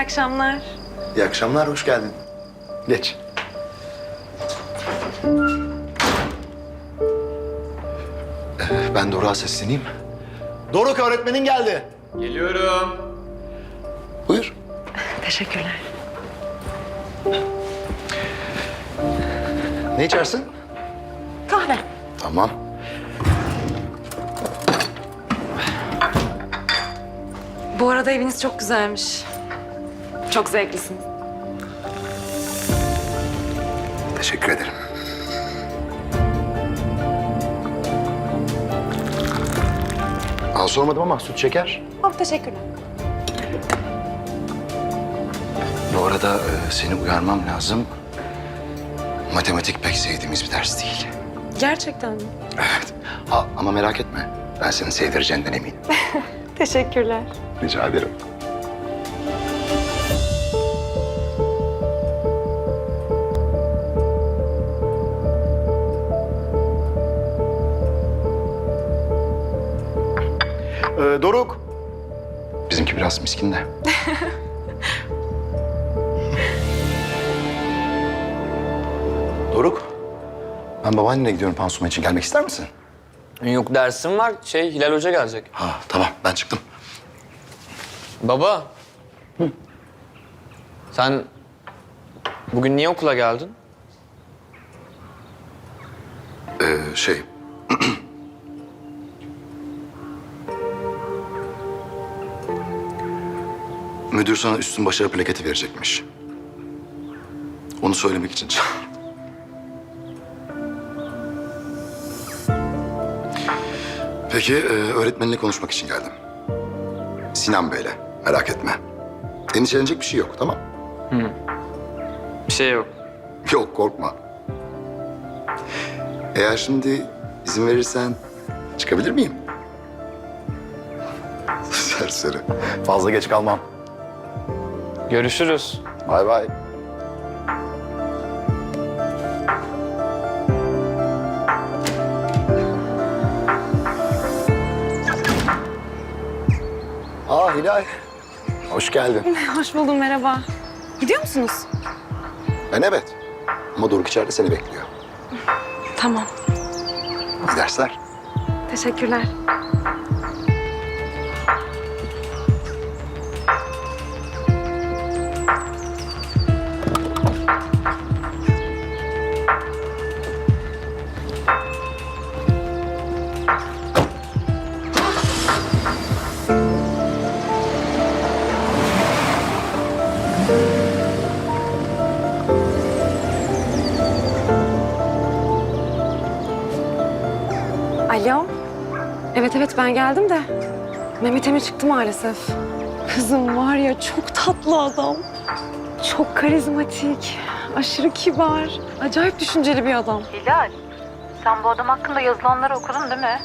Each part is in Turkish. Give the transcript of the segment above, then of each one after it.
İyi akşamlar. İyi akşamlar, hoş geldin. Geç. Ee, Ben Doruk'a sesleneyim. Doruk öğretmenin geldi. Geliyorum. Buyur. Teşekkürler. Ne içersin? Kahve. Tamam. Bu arada eviniz çok güzelmiş. Çok zevklisiniz. Teşekkür ederim. Aa, sormadım ama süt şeker. Oh, teşekkürler. Bu arada e, seni uyarmam lazım. Matematik pek sevdiğimiz bir ders değil. Gerçekten mi? Evet. Ha, ama merak etme. Ben seni sevdireceğinden eminim. Teşekkürler. Rica ederim. Ee, Doruk. Bizimki biraz miskin de. Doruk. Ben babaannene gidiyorum pansuman için. Gelmek ister misin? Yok dersim var. Şey Hilal Hoca gelecek. Ha tamam ben çıktım. Baba. Sen bugün niye okula geldin? Ee, şey... Müdür sana üstün başarı plaketi verecekmiş. Onu söylemek için. Peki, e, öğretmenle konuşmak için geldim. Sinan Bey'le, merak etme. Endişelenecek bir şey yok, tamam? Bir şey yok. Yok, korkma. Eğer şimdi izin verirsen çıkabilir miyim? Serseri. Fazla geç kalmam. Görüşürüz. Bay bay. Aa Hilal. Hoş geldin. Hoş buldum, merhaba. Gidiyor musunuz? Ben evet. Ama Doruk içeride seni bekliyor. Tamam. İyi dersler. Teşekkürler. Alo. Evet evet ben geldim de Mehmet Emir çıktı maalesef. Kızım var ya çok tatlı adam. Çok karizmatik, aşırı kibar, acayip düşünceli bir adam. Hilal, sen bu adam hakkında yazılanları okudun değil mi?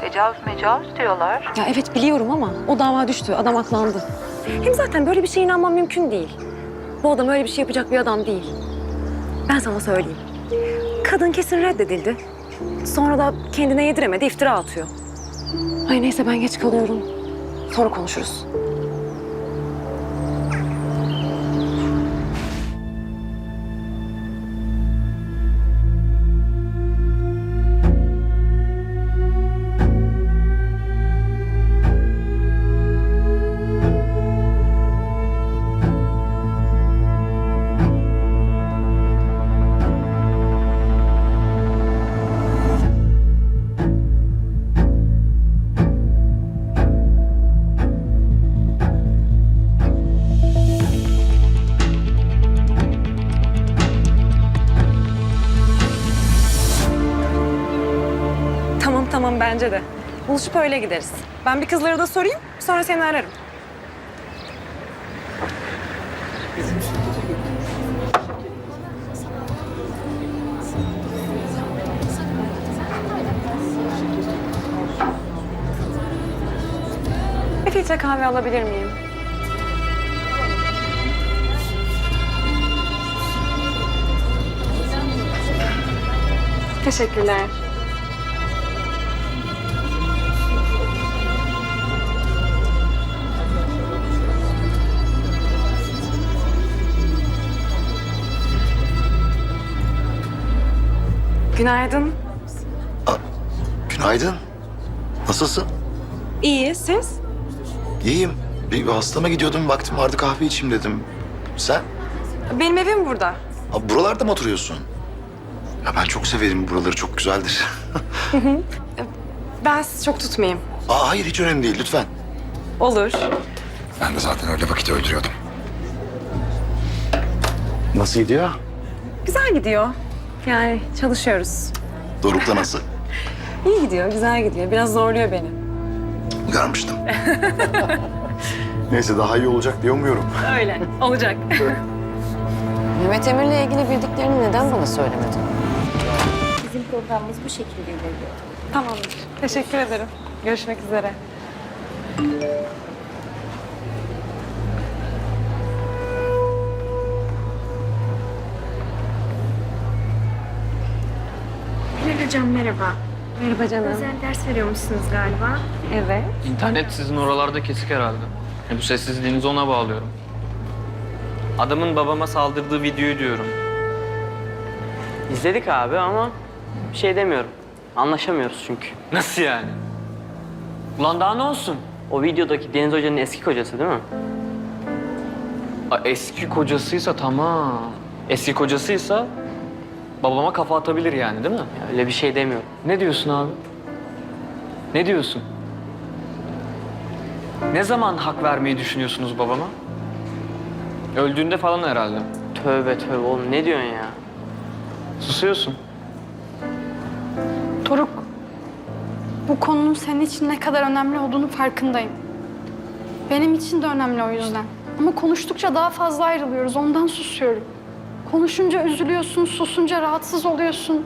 Tecavüz mecavüz diyorlar. Ya evet biliyorum ama o dava düştü, adam aklandı. Hem zaten böyle bir şeye inanmam mümkün değil. Bu adam öyle bir şey yapacak bir adam değil. Ben sana söyleyeyim. Kadın kesin reddedildi. Sonra da kendine yediremedi, iftira atıyor. Ay neyse ben geç kalıyorum. Sonra konuşuruz. Buluşup öyle gideriz. Ben bir kızlara da sorayım, sonra seni ararım. Bir filtre kahve alabilir miyim? Teşekkürler. Günaydın. Günaydın. Nasılsın? İyi, siz? İyiyim. Bir hastama gidiyordum. Vaktim vardı kahve içeyim dedim. Sen? Benim evim burada. Ha, buralarda mı oturuyorsun? Ya ben çok severim buraları. Çok güzeldir. Ben sizi çok tutmayayım. Aa, hayır hiç önemli değil. Lütfen. Olur. Ben de zaten öyle vakit öldürüyordum. Nasıl gidiyor? Güzel gidiyor. Yani çalışıyoruz. Doruk'la nasıl? İyi gidiyor, güzel gidiyor. Biraz zorluyor beni. Görmüştüm. Neyse daha iyi olacak diye umuyorum. Öyle, olacak. Mehmet Emir'le ilgili bildiklerini neden bana söylemedin? Bizim programımız bu şekilde ilerliyor. Tamamdır. Teşekkür ederim. Görüşmek üzere. Hocam merhaba. Merhaba canım. Özel ders veriyormuşsunuz galiba. Evet. İnternet sizin oralarda kesik herhalde. E, bu sessizliğinizi ona bağlıyorum. Adamın babama saldırdığı videoyu diyorum. İzledik abi ama bir şey demiyorum. Anlaşamıyoruz çünkü. Nasıl yani? Ulan daha ne olsun? O videodaki Deniz Hoca'nın eski kocası değil mi? A, eski kocasıysa tamam. Eski kocasıysa babama kafa atabilir yani değil mi? Ya öyle bir şey demiyorum. Ne diyorsun abi? Ne diyorsun? Ne zaman hak vermeyi düşünüyorsunuz babama? Öldüğünde falan herhalde. Tövbe tövbe oğlum ne diyorsun ya? Susuyorsun. Doruk, bu konunun senin için ne kadar önemli olduğunu farkındayım. Benim için de önemli o yüzden. Ama konuştukça daha fazla ayrılıyoruz, ondan susuyorum. Konuşunca üzülüyorsun, susunca rahatsız oluyorsun.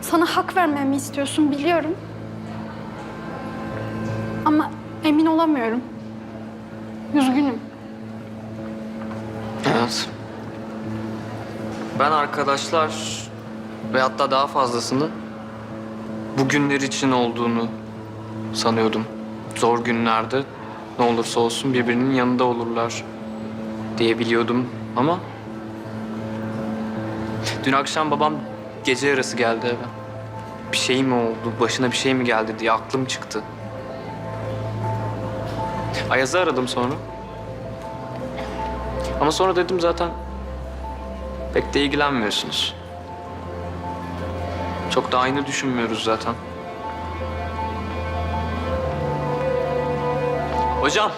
Sana hak vermemi istiyorsun, biliyorum. Ama emin olamıyorum. Üzgünüm. Evet. Ben arkadaşlar ve hatta daha fazlasını bugünler için olduğunu sanıyordum. Zor günlerde ne olursa olsun birbirinin yanında olurlar diye biliyordum ama dün akşam babam gece yarısı geldi eve. Bir şey mi oldu, başına bir şey mi geldi diye aklım çıktı. Ayaz'ı aradım sonra. Ama sonra dedim zaten pek de ilgilenmiyorsunuz. Çok da aynı düşünmüyoruz zaten. Hocam.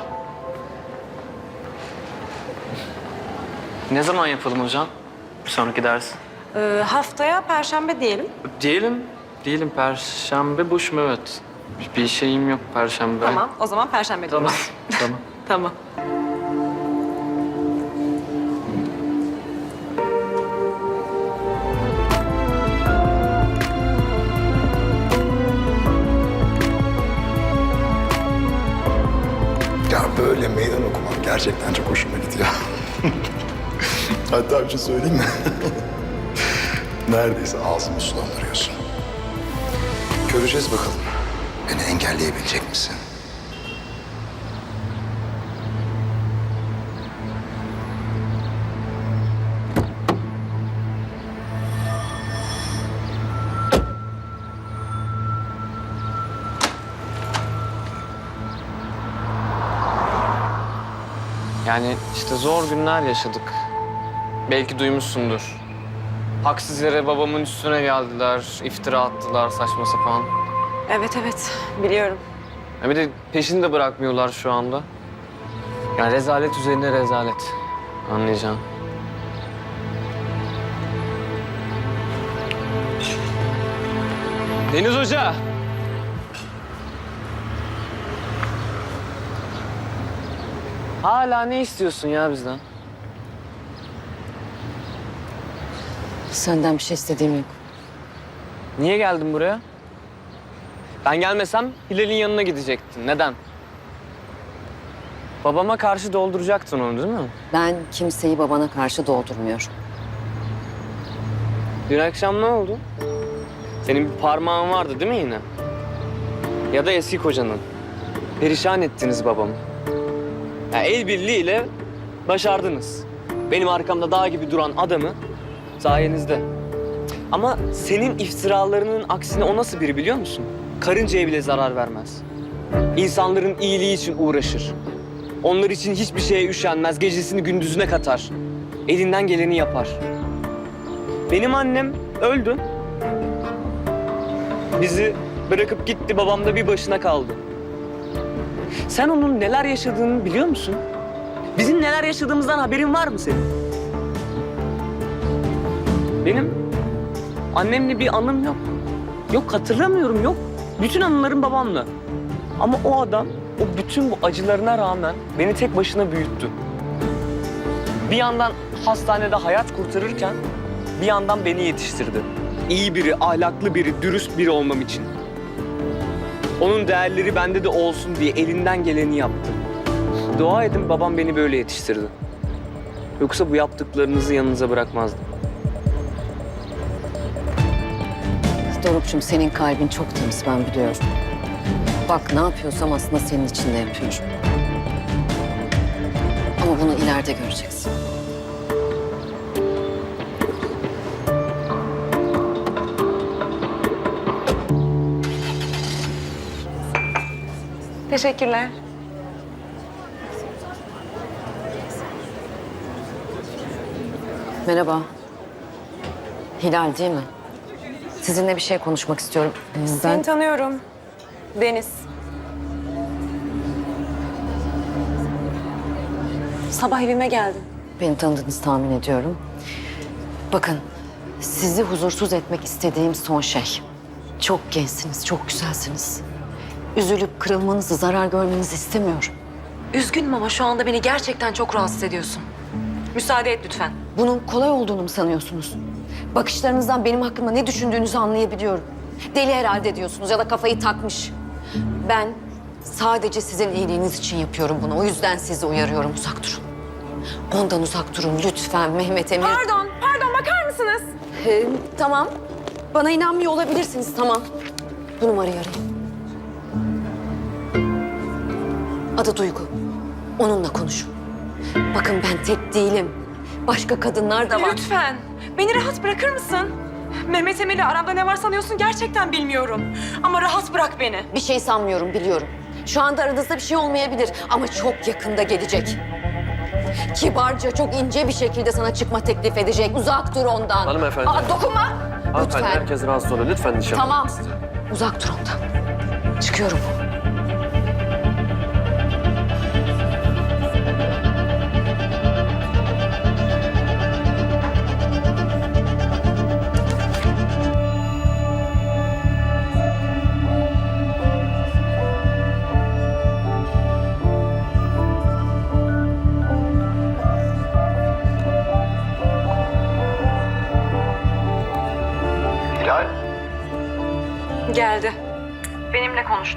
Ne zaman yapalım hocam? Bir sonraki ders. Ee, haftaya Perşembe diyelim. Diyelim, diyelim perşembe boş mu evet. Bir şeyim yok perşembe. Tamam, o zaman Perşembe Tamam. diyoruz. tamam. Tamam. Ya böyle meydan okumak gerçekten çok hoşuma gidiyor. Hatta bir şey söyleyeyim mi? Neredeyse ağzımı sulandırıyorsun. Göreceğiz bakalım. Beni engelleyebilecek misin? Yani işte zor günler yaşadık. Belki duymuşsundur. Haksız yere babamın üstüne geldiler, iftira attılar saçma sapan. Evet, evet. Biliyorum. Ya bir de peşini de bırakmıyorlar şu anda. Yani rezalet üzerine rezalet. Anlayacağım. Deniz Hoca. Hala ne istiyorsun ya bizden? Senden bir şey istediğim yok. Niye geldin buraya? Ben gelmesem Hilal'in yanına gidecektin. Neden? Babama karşı dolduracaktın onu değil mi? Ben kimseyi babana karşı doldurmuyorum. Dün akşam ne oldu? Senin bir parmağın vardı değil mi yine? Ya da eski kocanın. Perişan ettiniz babamı. Ya el birliğiyle başardınız. Benim arkamda dağ gibi duran adamı sayenizde. Ama senin iftiralarının aksine o nasıl biri biliyor musun? Karıncaya bile zarar vermez. İnsanların iyiliği için uğraşır. Onlar için hiçbir şeye üşenmez, gecesini gündüzüne katar. Elinden geleni yapar. Benim annem öldü. Bizi bırakıp gitti, babam da bir başına kaldı. Sen onun neler yaşadığını biliyor musun? Bizim neler yaşadığımızdan haberin var mı senin? Benim annemle bir anım yok. Yok hatırlamıyorum yok. Bütün anılarım babamla. Ama o adam o bütün bu acılarına rağmen beni tek başına büyüttü. Bir yandan hastanede hayat kurtarırken bir yandan beni yetiştirdi. İyi biri, ahlaklı biri, dürüst biri olmam için. Onun değerleri bende de olsun diye elinden geleni yaptı. Dua edin babam beni böyle yetiştirdi. Yoksa bu yaptıklarınızı yanınıza bırakmazdım. Doruk'cum senin kalbin çok temiz ben biliyorum. Bak ne yapıyorsam aslında senin için de yapıyorum. Ama bunu ileride göreceksin. Teşekkürler. Merhaba. Hilal değil mi? Sizinle bir şey konuşmak istiyorum. Ee, Ben Seni tanıyorum. Deniz. Sabah evime geldin. beni tanıdığınızı tahmin ediyorum. Bakın, sizi huzursuz etmek istediğim son şey. Çok gençsiniz, çok güzelsiniz. Üzülüp kırılmanızı, zarar görmenizi istemiyorum. Üzgünüm ama şu anda beni gerçekten çok rahatsız ediyorsun. Müsaade et lütfen. Bunun kolay olduğunu mu sanıyorsunuz? Bakışlarınızdan benim hakkımda ne düşündüğünüzü anlayabiliyorum. Deli herhalde diyorsunuz ya da kafayı takmış. Ben sadece sizin iyiliğiniz için yapıyorum bunu. O yüzden sizi uyarıyorum uzak durun. Ondan uzak durun lütfen Mehmet Emir. Pardon, pardon bakar mısınız? Ee, tamam. Bana inanmıyor olabilirsiniz tamam. Bu numarayı arayın. Adı Duygu. Onunla konuşun. Bakın ben tek değilim. Başka kadınlar da var. Lütfen. Beni rahat bırakır mısın? Mehmet Emel'i aramda ne var sanıyorsun gerçekten bilmiyorum. Ama rahat bırak beni. Bir şey sanmıyorum biliyorum. Şu anda aranızda bir şey olmayabilir ama çok yakında gelecek. Kibarca, çok ince bir şekilde sana çıkma teklif edecek. Uzak dur ondan. Hanımefendi. Aa, dokunma. Hanımefendi Lütfen. herkes rahatsız oluyor. Lütfen dışarı. Tamam. Uzak dur ondan. Çıkıyorum.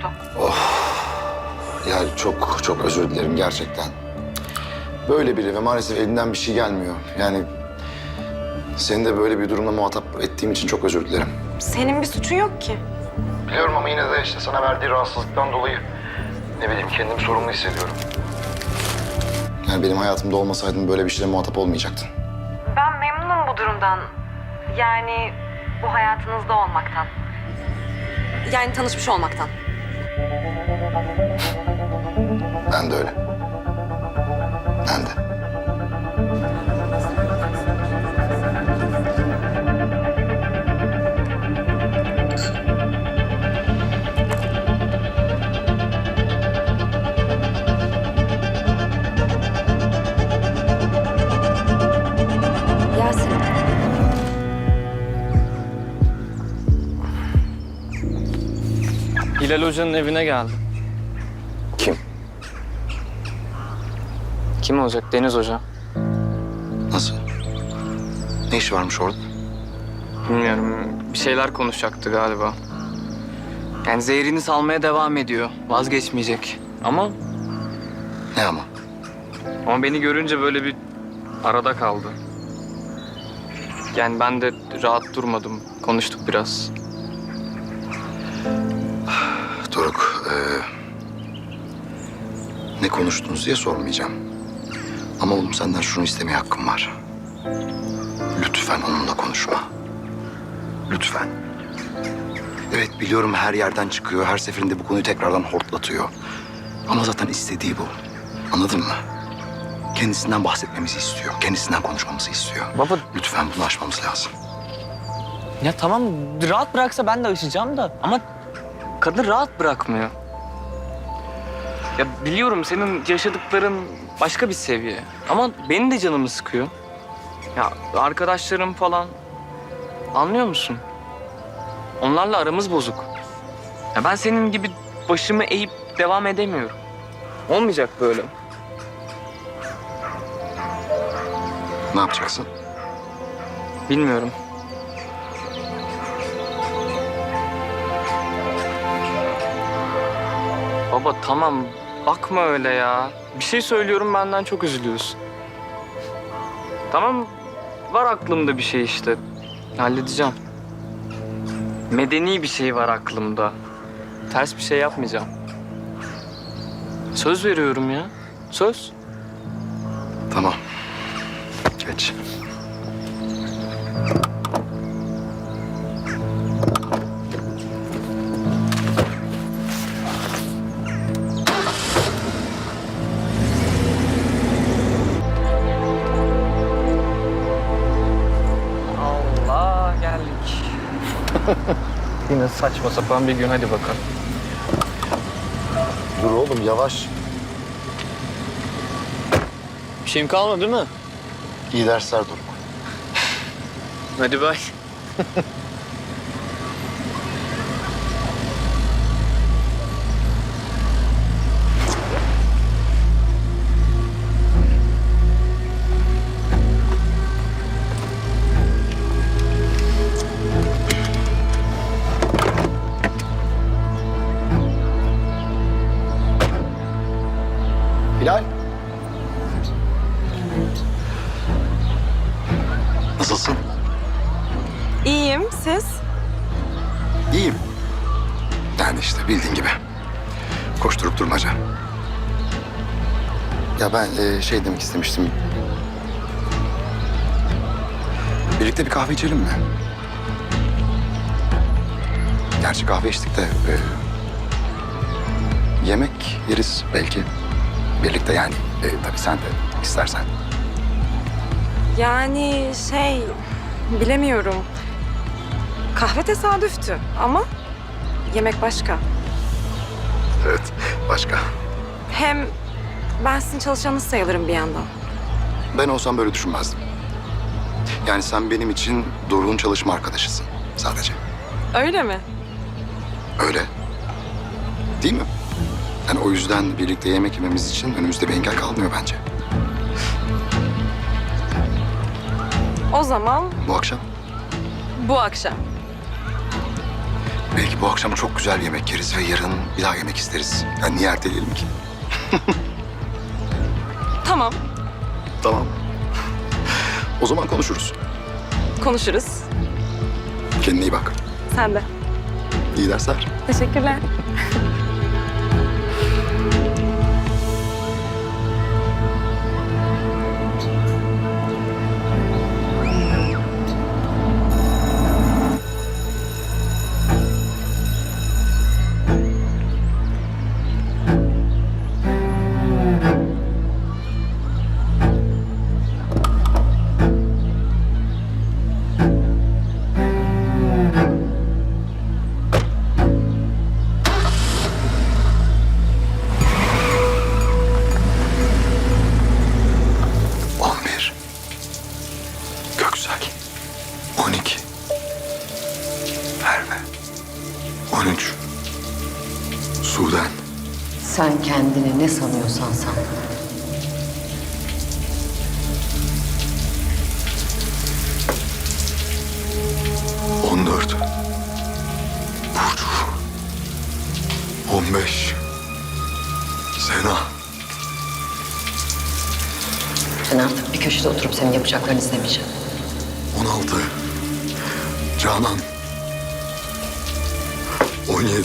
Benimle konuştu. Ya çok çok özür dilerim gerçekten. Böyle biri ve maalesef elinden bir şey gelmiyor. Yani seni de böyle bir durumla muhatap ettiğim için çok özür dilerim. Senin bir suçun yok ki. Biliyorum ama yine de işte sana verdiği rahatsızlıktan dolayı ne bileyim kendimi sorumlu hissediyorum. Yani benim hayatımda olmasaydın böyle bir şeyle muhatap olmayacaktın. Ben memnunum bu durumdan. Yani bu hayatınızda olmaktan. Yani tanışmış olmaktan. Ben de öyle. Hilal Hoca'nın evine geldim. Kim? Kim olacak? Deniz Hoca. Nasıl? Ne iş varmış orada? Bilmiyorum. Bir şeyler konuşacaktı galiba. Yani zehrini salmaya devam ediyor. Vazgeçmeyecek. Ama Ne ama? ama beni görünce böyle bir arada kaldı. Yani ben de rahat durmadım. Konuştuk biraz. Ne konuştunuz diye sormayacağım. Ama oğlum senden şunu istemeye hakkım var. Lütfen onunla konuşma. Lütfen. Evet biliyorum her yerden çıkıyor. Her seferinde bu konuyu tekrardan hortlatıyor. Ama zaten istediği bu. Anladın mı? Kendisinden bahsetmemizi istiyor. Kendisinden konuşmamızı istiyor. Baba Lütfen bunu aşmamız lazım. ya tamam rahat bıraksa ben de aşacağım da ama Kadın rahat bırakmıyor. Ya biliyorum senin yaşadıkların başka bir seviye. Ama benim de canımı sıkıyor. Ya arkadaşlarım falan. Anlıyor musun? Onlarla aramız bozuk. Ya ben senin gibi başımı eğip devam edemiyorum. Olmayacak böyle. Ne yapacaksın? Bilmiyorum. Baba tamam bakma öyle ya. Bir şey söylüyorum benden çok üzülüyorsun. Tamam var aklımda bir şey işte. Halledeceğim. Medeni bir şey var aklımda. Ters bir şey yapmayacağım. Söz veriyorum ya. Söz. Tamam. Geç. Saçma sapan bir gün hadi bakalım. Dur oğlum yavaş. bir şeyim kalmadı değil mi? İyi dersler Doruk. Hadi bay. şey demek istemiştim. Birlikte bir kahve içelim mi? Gerçi kahve içtik de... e, yemek yeriz belki. Birlikte yani. E, tabii sen de istersen. Yani şey, bilemiyorum. Kahve tesadüftü ama yemek başka. Evet, başka. Hem ben sizin çalışanınız sayılırım bir yandan. Ben olsam böyle düşünmezdim. Yani sen benim için Doruk'un çalışma arkadaşısın sadece. Öyle mi? Öyle. Değil mi? Yani o yüzden birlikte yemek yememiz için önümüzde bir engel kalmıyor bence. O zaman Bu akşam bu akşam. belki bu akşam çok güzel yemek yeriz ve yarın bir daha yemek isteriz. Yani niye erteleyelim ki? Tamam, Tamam. O zaman konuşuruz. konuşuruz. Kendine iyi bak. Sen de. İyi dersler. Teşekkürler.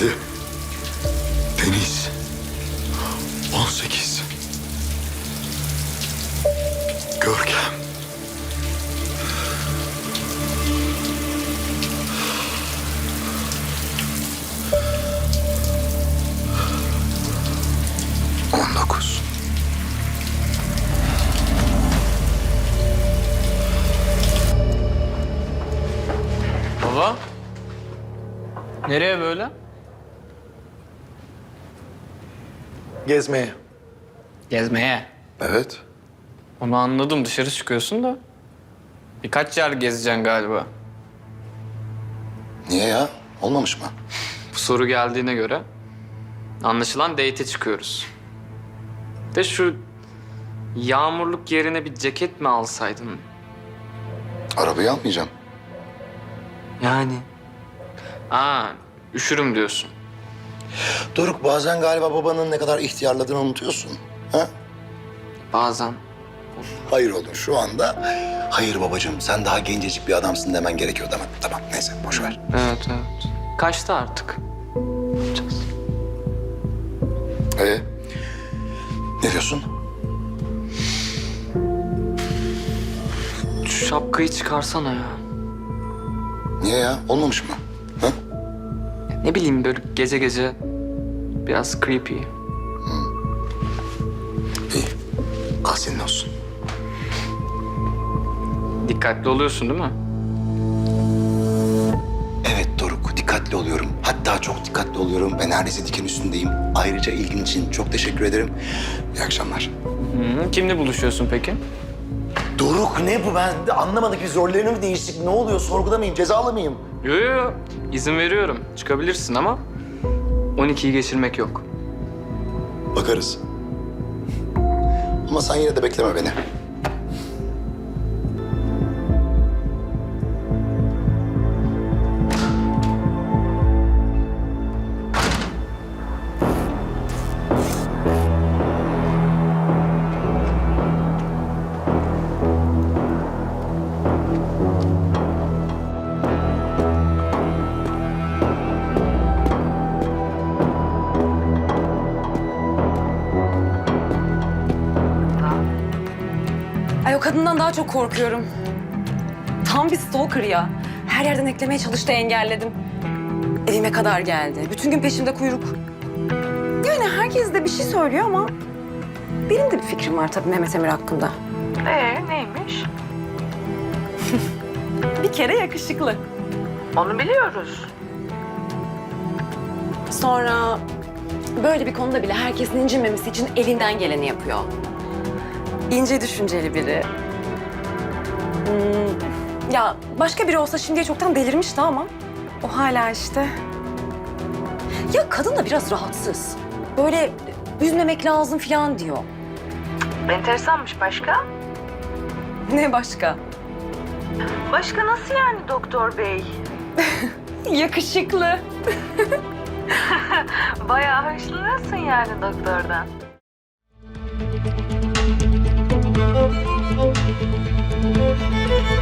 dedi. Gezmeye. Gezmeye. Evet. Onu anladım dışarı çıkıyorsun da. Birkaç yer gezeceksin galiba. Niye ya? Olmamış mı? Bu soru geldiğine göre anlaşılan date'e çıkıyoruz. De şu yağmurluk yerine bir ceket mi alsaydın? Arabayı almayacağım. Yani. Aa, üşürüm diyorsun. Doruk bazen galiba babanın ne kadar ihtiyarladığını unutuyorsun. Ha? Bazen. Hayır oğlum şu anda. Hayır babacığım sen daha gencecik bir adamsın demen gerekiyor demek. Tamam neyse boş ver. Evet evet. Kaçtı artık. Ne yapacağız? Ee? Ne diyorsun? Şu şapkayı çıkarsana ya. Niye ya? Olmamış mı? Ne bileyim böyle gece gece biraz creepy. İyi. Al senin olsun. Dikkatli oluyorsun değil mi? Evet Doruk, dikkatli oluyorum. Hatta çok dikkatli oluyorum ve neredeyse diken üstündeyim. Ayrıca ilgin için çok teşekkür ederim. İyi akşamlar. Hı, kimle buluşuyorsun peki? Doruk ne bu? Ben de anlamadık. Biz rollerini mi değiştik? Ne oluyor? Sorguda mıyım? Yo yo yo. İzin veriyorum. Çıkabilirsin ama 12'yi geçirmek yok. Bakarız. Ama sen yine de bekleme beni. Daha çok korkuyorum. Tam bir stalker ya. Her yerden eklemeye çalıştı engelledim. Evime kadar geldi. Bütün gün peşimde kuyruk. Yani herkes de bir şey söylüyor ama... Benim de bir fikrim var tabii Mehmet Emir hakkında. Ee neymiş? Bir kere yakışıklı. Onu biliyoruz. Sonra böyle bir konuda bile herkesin incinmemesi için elinden geleni yapıyor. İnce düşünceli biri. Hmm, ya başka biri olsa şimdiye çoktan delirmişti ama o hala işte. Ya kadın da biraz rahatsız. Böyle üzmemek lazım falan diyor. Enteresanmış başka. Ne başka? Başka nasıl yani doktor bey? Yakışıklı. Bayağı hoşlanıyorsun yani doktordan. Música